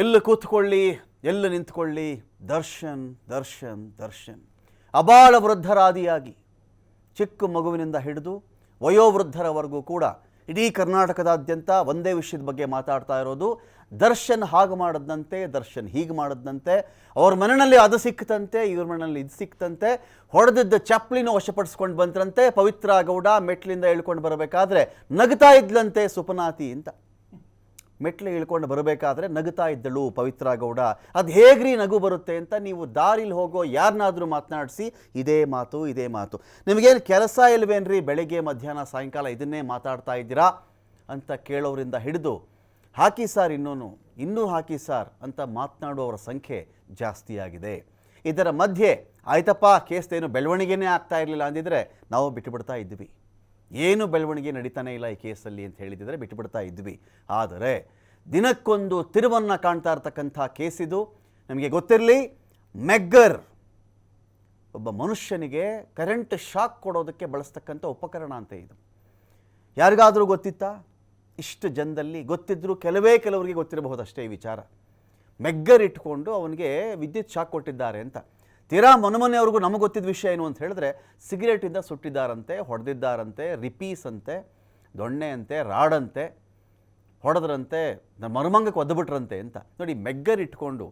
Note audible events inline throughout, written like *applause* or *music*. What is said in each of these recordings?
ಎಲ್ಲಿ ಕೂತ್ಕೊಳ್ಳಿ, ಎಲ್ಲಿ ನಿಂತ್ಕೊಳ್ಳಿ? ದರ್ಶನ್ ದರ್ಶನ್ ದರ್ಶನ್. ಅಬಾಳ ವೃದ್ಧರಾದಿಯಾಗಿ ಚಿಕ್ಕ ಮಗುವಿನಿಂದ ಹಿಡಿದು ವಯೋವೃದ್ಧರವರೆಗೂ ಕೂಡ ಇಡೀ ಕರ್ನಾಟಕದಾದ್ಯಂತ ಒಂದೇ ವಿಷಯದ ಬಗ್ಗೆ ಮಾತಾಡ್ತಾ ಇರೋದು, ದರ್ಶನ್ ಹಾಗೆ ಮಾಡದಂತೆ ದರ್ಶನ್ ಹೀಗೆ ಮಾಡದಂತೆ ಅವ್ರ ಮನೆಯಲ್ಲಿ ಅದು ಸಿಕ್ತಂತೆ ಇವ್ರ ಮನೆಯಲ್ಲಿ ಇದು ಸಿಕ್ತಂತೆ ಹೊಡೆದಿದ್ದ ಚಪ್ಪಲಿನ ವಶಪಡಿಸ್ಕೊಂಡು ಬಂದ್ರಂತೆ ಪವಿತ್ರ ಗೌಡ ಮೆಟ್ಲಿಂದ ಹೇಳ್ಕೊಂಡು ಬರಬೇಕಾದ್ರೆ ನಗ್ತಾ ಇದ್ಲಂತೆ ಸುಪನಾತಿ ಅಂತ. ಮೆಟ್ಲು ಇಳ್ಕೊಂಡು ಬರಬೇಕಾದ್ರೆ ನಗುತ್ತಾ ಇದ್ದಳು ಪವಿತ್ರ ಗೌಡ ಅದು ಹೇಗ್ರಿ ನಗು ಬರುತ್ತೆ ಅಂತ ನೀವು ದಾರಿಲಿ ಹೋಗೋ ಯಾರನ್ನಾದರೂ ಮಾತನಾಡಿಸಿ, ಇದೇ ಮಾತು ಇದೇ ಮಾತು. ನಿಮಗೇನು ಕೆಲಸ ಇಲ್ವೇನ್ರಿ ಬೆಳಗ್ಗೆ, ಮಧ್ಯಾಹ್ನ, ಸಾಯಂಕಾಲ ಇದನ್ನೇ ಮಾತಾಡ್ತಾ ಇದ್ದೀರಾ ಅಂತ ಕೇಳೋರಿಂದ ಹಿಡಿದು, ಹಾಕಿ ಸಾರ್ ಇನ್ನೂ ಇನ್ನೂ ಹಾಕಿ ಸಾರ್ ಅಂತ ಮಾತನಾಡುವವರ ಸಂಖ್ಯೆ ಜಾಸ್ತಿಯಾಗಿದೆ ಇದರ ಮಧ್ಯೆ, ಆಯ್ತಪ್ಪ, ಕೇಸ್ ಏನು ಬೆಳವಣಿಗೆನೇ ಆಗ್ತಾ ಇರಲಿಲ್ಲ ಅಂದಿದ್ರೆ ನಾವು ಬಿಟ್ಟುಬಿಡ್ತಾ ಇದ್ವಿ. ಏನು ಬೆಳವಣಿಗೆ ನಡೀತಾನೆ ಇಲ್ಲ ಈ ಕೇಸಲ್ಲಿ ಅಂತ ಹೇಳಿದಿದ್ರೆ ಬಿಟ್ಟುಬಿಡ್ತಾ ಇದ್ವಿ. ಆದರೆ ದಿನಕ್ಕೊಂದು ತಿರುವನ್ನು ಕಾಣ್ತಾ ಇರ್ತಕ್ಕಂಥ ಕೇಸಿದು ನಮಗೆ ಗೊತ್ತಿರಲಿ, ಮೆಗ್ಗರ್ ಒಬ್ಬ ಮನುಷ್ಯನಿಗೆ ಕರೆಂಟ್ ಶಾಕ್ ಕೊಡೋದಕ್ಕೆ ಬಳಸ್ತಕ್ಕಂಥ ಉಪಕರಣ ಅಂತ ಇದು. ಯಾರಿಗಾದರೂ ಗೊತ್ತಿತ್ತಾ? ಇಷ್ಟು ಜನದಲ್ಲಿ ಗೊತ್ತಿದ್ದರೂ ಕೆಲವೇ ಕೆಲವರಿಗೆ ಗೊತ್ತಿರಬಹುದು ಅಷ್ಟೇ ಈ ವಿಚಾರ. ಮೆಗ್ಗರ್ ಇಟ್ಕೊಂಡು ಅವನಿಗೆ ವಿದ್ಯುತ್ ಶಾಕ್ ಕೊಟ್ಟಿದ್ದಾರೆ ಅಂತ. ತೀರಾ ಅವ್ರಿಗೂ ನಮಗೆ ಗೊತ್ತಿದ್ದ ವಿಷಯ ಏನು ಅಂತ ಹೇಳಿದ್ರೆ ಸಿಗರೇಟಿಂದ ಸುಟ್ಟಿದ್ದಾರಂತೆ, ಹೊಡೆದಿದ್ದಾರಂತೆ ರಿಪೀಸ್ ಅಂತೆ ದೊಣ್ಣೆ ಅಂತೆ ರಾಡಂತೆ, ಹೊಡೆದ್ರಂತೆ ಮರುಮಂಗಕ್ಕೆ ಒದ್ದುಬಿಟ್ರಂತೆ ಅಂತ. ನೋಡಿ ಮೆಗ್ಗರ್ ಇಟ್ಕೊಂಡು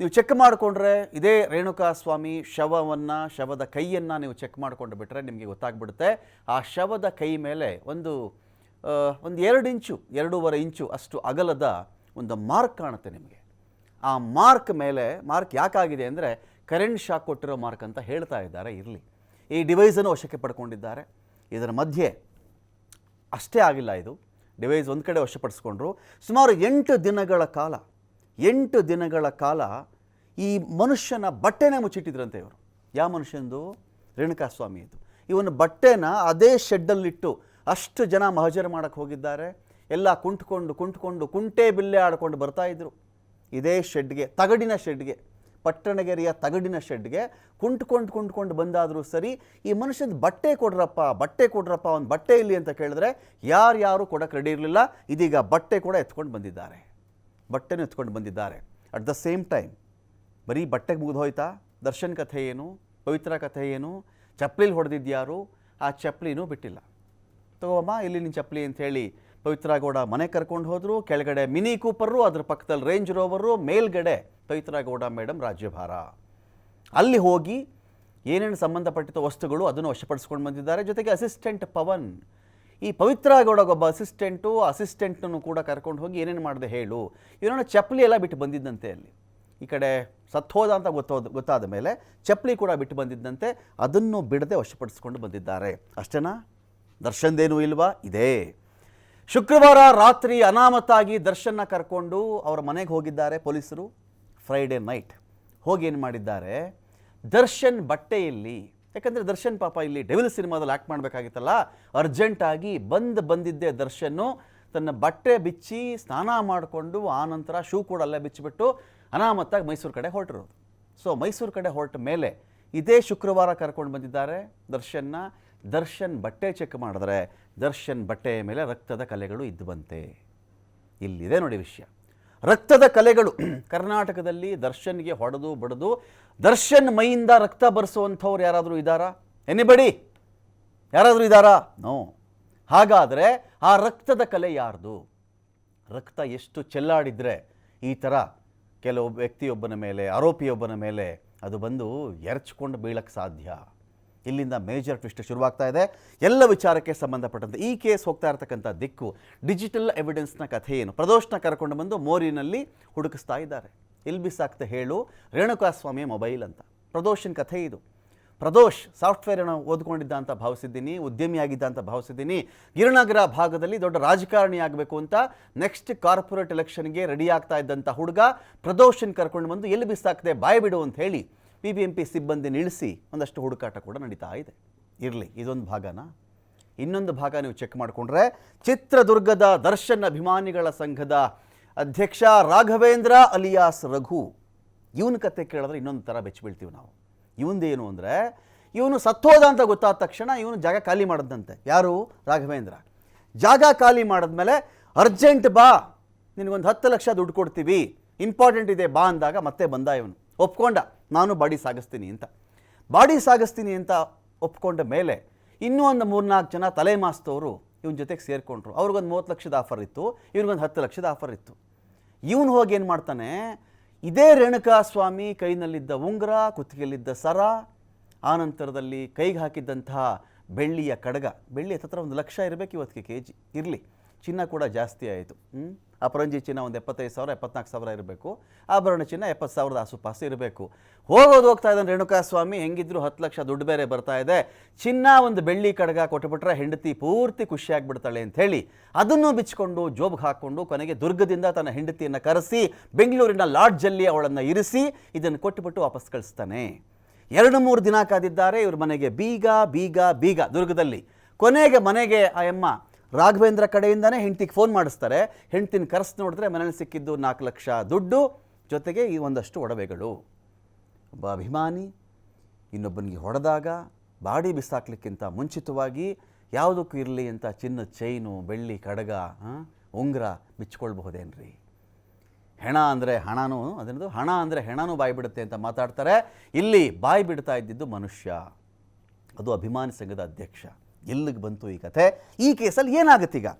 ನೀವು ಚೆಕ್ ಮಾಡಿಕೊಂಡ್ರೆ ಇದೇ ರೇಣುಕಾ ಸ್ವಾಮಿ ಶವವನ್ನು, ಶವದ ಕೈಯನ್ನು ನೀವು ಚೆಕ್ ಮಾಡಿಕೊಂಡು ಬಿಟ್ಟರೆ ನಿಮಗೆ ಗೊತ್ತಾಗ್ಬಿಡುತ್ತೆ. ಆ ಶವದ ಕೈ ಮೇಲೆ ಒಂದು ಒಂದು ಎರಡು ಇಂಚು, ಎರಡೂವರೆ ಇಂಚು ಅಷ್ಟು ಅಗಲದ ಒಂದು ಮಾರ್ಕ್ ಕಾಣುತ್ತೆ ನಿಮಗೆ. ಆ ಮಾರ್ಕ್ ಮೇಲೆ, ಮಾರ್ಕ್ ಯಾಕಾಗಿದೆ ಅಂದರೆ ಕರೆಂಟ್ ಶಾಕ್ ಕೊಟ್ಟಿರೋ ಮಾರ್ಕ್ ಅಂತ ಹೇಳ್ತಾ ಇದ್ದಾರೆ, ಇರಲಿ. ಈ ಡಿವೈಸನ್ನು ವಶಕ್ಕೆ ಪಡ್ಕೊಂಡಿದ್ದಾರೆ. ಇದರ ಮಧ್ಯೆ ಅಷ್ಟೇ ಆಗಿಲ್ಲ ಇದು. ಡಿವೈಸ್ ಒಂದು ಕಡೆ ವಶಪಡಿಸ್ಕೊಂಡ್ರು. ಸುಮಾರು ಎಂಟು ದಿನಗಳ ಕಾಲ, ಎಂಟು ದಿನಗಳ ಕಾಲ ಈ ಮನುಷ್ಯನ ಬಟ್ಟೆನೇ ಮುಚ್ಚಿಟ್ಟಿದ್ರಂತೆ ಇವರು. ಯಾವ ಮನುಷ್ಯಂದು? ಇದು. ಇವನ ಬಟ್ಟೆನ ಅದೇ ಶೆಡ್ಡಲ್ಲಿಟ್ಟು ಅಷ್ಟು ಜನ ಮಹಜರು ಮಾಡೋಕ್ಕೆ ಹೋಗಿದ್ದಾರೆ. ಎಲ್ಲ ಕುಂಟ್ಕೊಂಡು ಕುಂಟ್ಕೊಂಡು ಕುಂಟೆ ಬಿಲ್ಲೆ ಆಡ್ಕೊಂಡು ಬರ್ತಾ ಇದ್ರು. ಇದೇ ಶೆಡ್ಗೆ ತಗಡಿನ ಶೆಡ್ಗೆ ಪಟ್ಟಣಗೆರೆಯ ತಗಡಿನ ಶೆಡ್ಗೆ ಕುಂಟ್ಕೊಂಡು ಕುಂಟ್ಕೊಂಡು ಬಂದಾದರೂ ಸರಿ, ಈ ಮನುಷ್ಯನ ಬಟ್ಟೆ ಕೊಡ್ರಪ್ಪ ಬಟ್ಟೆ ಕೊಡ್ರಪ್ಪ, ಒಂದು ಬಟ್ಟೆ ಇಲ್ಲಿ ಅಂತ ಕೇಳಿದ್ರೆ ಯಾರ್ಯಾರು ಕೊಡಕ್ಕೆ ರೆಡಿ ಇರಲಿಲ್ಲ. ಇದೀಗ ಬಟ್ಟೆ ಕೂಡ ಎತ್ಕೊಂಡು ಬಂದಿದ್ದಾರೆ. ಬಟ್ಟೆನೂ ಎತ್ಕೊಂಡು ಬಂದಿದ್ದಾರೆ. ಅಟ್ ದ ಸೇಮ್ ಟೈಮ್ ಬರೀ ಬಟ್ಟೆಗೆ ಮುಗಿದು ಹೋಯ್ತಾ? ದರ್ಶನ್ ಕಥೆ ಏನು? ಪವಿತ್ರ ಕಥೆ ಏನು? ಚಪ್ಪಲಿಲಿ ಹೊಡೆದಿದ್ಯಾರು ಆ ಚಪ್ಪಲಿನೂ ಬಿಟ್ಟಿಲ್ಲ. ತಗೋಮ್ಮ ಇಲ್ಲಿ ನಿನ್ನ ಚಪ್ಪಲಿ ಅಂತ ಹೇಳಿ ಪವಿತ್ರ ಗೌಡ ಮನೆ ಕರ್ಕೊಂಡು ಹೋದರು, ಕೆಳಗಡೆ ಮಿನಿ ಕೂಪರು ಅದ್ರ ಪಕ್ಕದಲ್ಲಿ ರೇಂಜ್ ರೋವರು ಮೇಲ್ಗಡೆ ಪವಿತ್ರ ಗೌಡ ಮೇಡಮ್ ರಾಜ್ಯಭಾರ. ಅಲ್ಲಿ ಹೋಗಿ ಏನೇನು ಸಂಬಂಧಪಟ್ಟಿದ್ದ ವಸ್ತುಗಳು ಅದನ್ನು ವಶಪಡಿಸ್ಕೊಂಡು ಬಂದಿದ್ದಾರೆ. ಜೊತೆಗೆ ಅಸಿಸ್ಟೆಂಟ್ ಪವನ್, ಈ ಪವಿತ್ರ ಗೌಡಗೊಬ್ಬ ಅಸಿಸ್ಟೆಂಟು ಅಸಿಸ್ಟೆಂಟ್ನೂ ಕೂಡ ಕರ್ಕೊಂಡು ಹೋಗಿ ಏನೇನು ಮಾಡಿದೆ ಹೇಳು. ಇವನನ್ನು ಚಪ್ಪಲಿ ಎಲ್ಲ ಬಿಟ್ಟು ಬಂದಿದ್ದಂತೆ ಅಲ್ಲಿ. ಈ ಕಡೆ ಸತ್ತೋದ ಅಂತ ಗೊತ್ತೋದ ಗೊತ್ತಾದ ಮೇಲೆ ಚಪ್ಪಲಿ ಕೂಡ ಬಿಟ್ಟು ಬಂದಿದ್ದಂತೆ, ಅದನ್ನು ಬಿಡದೆ ವಶಪಡಿಸ್ಕೊಂಡು ಬಂದಿದ್ದಾರೆ. ಅಷ್ಟೇನಾ? ದರ್ಶನ್ದೇನೂ ಇಲ್ವಾ? ಇದೆ. ಶುಕ್ರವಾರ ರಾತ್ರಿ ಅನಾಮತಾಗಿ ದರ್ಶನ್ನ ಕರ್ಕೊಂಡು ಅವರ ಮನೆಗೆ ಹೋಗಿದ್ದಾರೆ ಪೊಲೀಸರು. ಫ್ರೈಡೇ ನೈಟ್ ಹೋಗಿ ಏನು ಮಾಡಿದ್ದಾರೆ? ದರ್ಶನ್ ಬಟ್ಟೆಯಲ್ಲಿ, ಯಾಕಂದರೆ ದರ್ಶನ್ ಪಾಪ ಇಲ್ಲಿ ಡೆವಿಲ್ ಸಿನಿಮಾದಲ್ಲಿ ಆ್ಯಕ್ಟ್ ಮಾಡಬೇಕಾಗಿತ್ತಲ್ಲ ಅರ್ಜೆಂಟಾಗಿ ಬಂದು ಬಂದಿದ್ದೆ ದರ್ಶನ್ನು. ತನ್ನ ಬಟ್ಟೆ ಬಿಚ್ಚಿ ಸ್ನಾನ ಮಾಡಿಕೊಂಡು ಆನಂತರ ಶೂ ಕೂಡ ಅಲ್ಲೇ ಬಿಚ್ಚಿಬಿಟ್ಟು ಅನಾಮತ್ತಾಗಿ ಮೈಸೂರು ಕಡೆ ಹೊರಟಿರೋದು. ಸೊ ಮೈಸೂರು ಕಡೆ ಹೊರಟ ಮೇಲೆ ಇದೇ ಶುಕ್ರವಾರ ಕರ್ಕೊಂಡು ಬಂದಿದ್ದಾರೆ ದರ್ಶನ್ನ. ದರ್ಶನ್ ಬಟ್ಟೆ ಚೆಕ್ ಮಾಡಿದ್ರೆ ದರ್ಶನ್ ಬಟ್ಟೆಯ ಮೇಲೆ ರಕ್ತದ ಕಲೆಗಳು ಇದ್ದು ಬಂತೆ. ಇಲ್ಲಿದೆ ನೋಡಿ ವಿಷಯ. ರಕ್ತದ ಕಲೆಗಳು *clears throat* ಕರ್ನಾಟಕದಲ್ಲಿ ದರ್ಶನ್ಗೆ ಹೊಡೆದು ಬಡದು ದರ್ಶನ್ ಮೈಯಿಂದ ರಕ್ತ ಬರೆಸುವಂಥವ್ರು ಯಾರಾದರೂ ಇದ್ದಾರಾ? ಎನಿಬಡಿ ಯಾರಾದರೂ ಇದ್ದಾರಾ? ನೋ ಹಾಗಾದರೆ ಆ ರಕ್ತದ ಕಲೆ ಯಾರ್ದು? ರಕ್ತ ಎಷ್ಟು ಚೆಲ್ಲಾಡಿದರೆ ಈ ಥರ ಕೆಲವು ವ್ಯಕ್ತಿಯೊಬ್ಬನ ಮೇಲೆ, ಆರೋಪಿಯೊಬ್ಬನ ಮೇಲೆ ಅದು ಬಂದು ಎರಚ್ಕೊಂಡು ಬೀಳಕ್ಕೆ ಸಾಧ್ಯ. ಇಲ್ಲಿಂದ ಮೇಜರ್ ಟ್ವಿಸ್ಟ್ ಶುರುವಾಗ್ತಾ ಇದೆ. ಎಲ್ಲ ವಿಚಾರಕ್ಕೆ ಸಂಬಂಧಪಟ್ಟಂತೆ ಈ ಕೇಸ್ ಹೋಗ್ತಾ ಇರತಕ್ಕಂಥ ದಿಕ್ಕು ಡಿಜಿಟಲ್ ಎವಿಡೆನ್ಸ್ನ ಕಥೆ ಏನು? ಪ್ರದೋಷ್ನ ಕರ್ಕೊಂಡು ಬಂದು ಮೋರಿನಲ್ಲಿ ಹುಡುಕಿಸ್ತಾ ಇದ್ದಾರೆ. ಇಲ್ಲಿ ಬಿಸಾಕ್ತ ಹೇಳು ರೇಣುಕಾಸ್ವಾಮಿ ಮೊಬೈಲ್ ಅಂತ. ಪ್ರದೋಷನ್ ಕಥೆ ಇದು. ಪ್ರದೋಷ್ ಸಾಫ್ಟ್ವೇರನ್ನು ಓದ್ಕೊಂಡಿದ್ದ ಅಂತ ಭಾವಿಸಿದ್ದೀನಿ, ಉದ್ಯಮಿಯಾಗಿದ್ದ ಅಂತ ಭಾವಿಸಿದ್ದೀನಿ. ಗಿರಿನಗರ ಭಾಗದಲ್ಲಿ ದೊಡ್ಡ ರಾಜಕಾರಣಿ ಆಗಬೇಕು ಅಂತ ನೆಕ್ಸ್ಟ್ ಕಾರ್ಪೊರೇಟ್ ಎಲೆಕ್ಷನ್ಗೆ ರೆಡಿ ಆಗ್ತಾ ಇದ್ದಂಥ ಹುಡುಗ ಪ್ರದೋಷನ್ ಕರ್ಕೊಂಡು ಬಂದು ಎಲ್ಲಿ ಬಿಸಾಕ್ತೆ ಬಾಯಿ ಬಿಡು ಅಂತ ಹೇಳಿ ಬಿ ಬಿ ಎಂ ಪಿ ಸಿಬ್ಬಂದಿ ನಿಲ್ಲಿಸಿ ಒಂದಷ್ಟು ಹುಡುಕಾಟ ಕೂಡ ನಡೀತಾ ಇದೆ. ಇರಲಿ, ಇದೊಂದು ಭಾಗನ. ಇನ್ನೊಂದು ಭಾಗ ನೀವು ಚೆಕ್ ಮಾಡಿಕೊಂಡ್ರೆ ಚಿತ್ರದುರ್ಗದ ದರ್ಶನ್ ಅಭಿಮಾನಿಗಳ ಸಂಘದ ಅಧ್ಯಕ್ಷ ರಾಘವೇಂದ್ರ ಅಲಿಯಾಸ್ ರಘು. ಇವನ ಕತೆ ಕೇಳಿದ್ರೆ ಇನ್ನೊಂದು ಥರ ಬೆಚ್ಚಿಬೀಳ್ತೀವಿ ನಾವು. ಇವಂದೇನು ಅಂದರೆ, ಇವನು ಸತ್ತೋದ ಅಂತ ಗೊತ್ತಾದ ತಕ್ಷಣ ಇವನು ಜಾಗ ಖಾಲಿ ಮಾಡಿದಂತೆ ಯಾರು? ರಾಘವೇಂದ್ರ. ಜಾಗ ಖಾಲಿ ಮಾಡಿದ್ಮೇಲೆ, ಅರ್ಜೆಂಟ್ ಬಾ, ನಿನಗೊಂದು ಹತ್ತು ಲಕ್ಷ ದುಡ್ಡು ಕೊಡ್ತೀವಿ. ಇಂಪಾರ್ಟೆಂಟ್ ಇದೆ, ಬಾ ಅಂದಾಗ ಮತ್ತೆ ಬಂದ ಇವನು. ಒಪ್ಕೊಂಡ, ನಾನು ಬಾಡಿ ಸಾಗಿಸ್ತೀನಿ ಅಂತ. ಬಾಡಿ ಸಾಗಿಸ್ತೀನಿ ಅಂತ ಒಪ್ಕೊಂಡ ಮೇಲೆ ಇನ್ನೂ ಒಂದು ಮೂರ್ನಾಲ್ಕು ಜನ ತಲೆ ಮಾಸ್ತವರು ಇವನ ಜೊತೆಗೆ ಸೇರಿಕೊಂಡ್ರು. ಅವ್ರಿಗೊಂದು ಮೂವತ್ತು ಲಕ್ಷದ ಆಫರ್ ಇತ್ತು, ಇವ್ರಿಗೊಂದು ಹತ್ತು ಲಕ್ಷದ ಆಫರ್ ಇತ್ತು. ಇವನು ಹೋಗಿ ಏನು ಮಾಡ್ತಾನೆ, ಇದೇ ರೇಣುಕಾ ಸ್ವಾಮಿ ಕೈನಲ್ಲಿದ್ದ ಉಂಗುರ, ಕುತ್ತಿಗೆಯಲ್ಲಿದ್ದ ಸರ, ಆನಂತರದಲ್ಲಿ ಕೈಗೆ ಹಾಕಿದ್ದಂತಹ ಬೆಳ್ಳಿಯ ಕಡಗ, ಬೆಳ್ಳಿ ಹತ್ರ ಒಂದು ಲಕ್ಷ ಇರಬೇಕು ಇವತ್ತಿಗೆ ಕೆ ಜಿ ಇರಲಿ. ಚಿನ್ನ ಕೂಡ ಜಾಸ್ತಿ ಆಯಿತು. ಹ್ಞೂ ಅಪರಂಜಿ ಚಿನ್ನ ಒಂದು ಎಪ್ಪತ್ತೈದು ಸಾವಿರ, ಎಪ್ಪತ್ನಾಲ್ಕು ಸಾವಿರ ಇರಬೇಕು. ಆಭರಣ ಚಿನ್ನ ಎಪ್ಪತ್ತು ಸಾವಿರದ ಆಸುಪಾಸು ಇರಬೇಕು. ಹೋಗೋದು ಹೋಗ್ತಾ ಇದ್ದಾನೆ ರೇಣುಕಾ ಸ್ವಾಮಿ ಹೆಂಗಿದ್ರು ಹತ್ತು ಲಕ್ಷ ದುಡ್ಡು ಬೇರೆ ಬರ್ತಾ ಇದೆ. ಚಿನ್ನ ಒಂದು ಬೆಳ್ಳಿ ಕಡಗ ಕೊಟ್ಟುಬಿಟ್ರೆ ಹೆಂಡತಿ ಪೂರ್ತಿ ಖುಷಿಯಾಗಿಬಿಡ್ತಾಳೆ ಅಂತ ಹೇಳಿ ಅದನ್ನು ಬಿಚ್ಚಿಕೊಂಡು ಜೋಬ್ಗೆ ಹಾಕ್ಕೊಂಡು ಕೊನೆಗೆ ದುರ್ಗದಿಂದ ತನ್ನ ಹೆಂಡತಿಯನ್ನು ಕರೆಸಿ ಬೆಂಗಳೂರಿನ ಲಾಡ್ಜಲ್ಲಿ ಅವಳನ್ನು ಇರಿಸಿ ಇದನ್ನು ಕೊಟ್ಟುಬಿಟ್ಟು ವಾಪಸ್ ಕಳಿಸ್ತಾನೆ. ಎರಡು ಮೂರು ದಿನ ಕಾದಿದ್ದಾರೆ, ಇವ್ರ ಮನೆಗೆ ಬೀಗ ಬೀಗ ಬೀಗ ದುರ್ಗದಲ್ಲಿ. ಕೊನೆಗೆ ಮನೆಗೆ ಆ ಅಮ್ಮ ರಾಘವೇಂದ್ರ ಕಡೆಯಿಂದನೇ ಹೆಂಡ್ತಿಗೆ ಫೋನ್ ಮಾಡಿಸ್ತಾರೆ. ಹೆಂಡ್ತಿನ ಕರೆಸ್ ನೋಡಿದ್ರೆ ಮನೇಲಿ ಸಿಕ್ಕಿದ್ದು ನಾಲ್ಕು ಲಕ್ಷ ದುಡ್ಡು, ಜೊತೆಗೆ ಈ ಒಂದಷ್ಟು ಒಡವೆಗಳು. ಒಬ್ಬ ಅಭಿಮಾನಿ, ಇನ್ನೊಬ್ಬನಿಗೆ ಹೊಡೆದಾಗ, ಬಾಡಿ ಬಿಸಾಕ್ಲಿಕ್ಕಿಂತ ಮುಂಚಿತವಾಗಿ ಯಾವುದಕ್ಕೂ ಇರಲಿ ಅಂತ ಚಿನ್ನದ ಚೈನು ಬೆಳ್ಳಿ, ಕಡಗ ಉಂಗ್ರ ಉಂಗುರ ಬಿಚ್ಕೊಳ್ಬಹುದೇನ್ರಿ? ಹೆಣ ಅಂದರೆ ಹಣನೂ ಅದನ್ನದು ಹಣ ಅಂದರೆ ಹೆಣನೂ ಬಾಯಿ ಬಿಡುತ್ತೆ ಅಂತ ಮಾತಾಡ್ತಾರೆ. ಇಲ್ಲಿ ಬಾಯಿ ಬಿಡ್ತಾ ಇದ್ದಿದ್ದು ಮನುಷ್ಯ. ಅದು ಅಭಿಮಾನಿ ಸಂಘದ ಅಧ್ಯಕ್ಷ. ಎಲ್ಲಿಗೆ ಬಂತು ಈ ಕಥೆ ಈ ಕೇಸಲ್ಲಿ ಏನಾಗುತ್ತೆ ಈಗ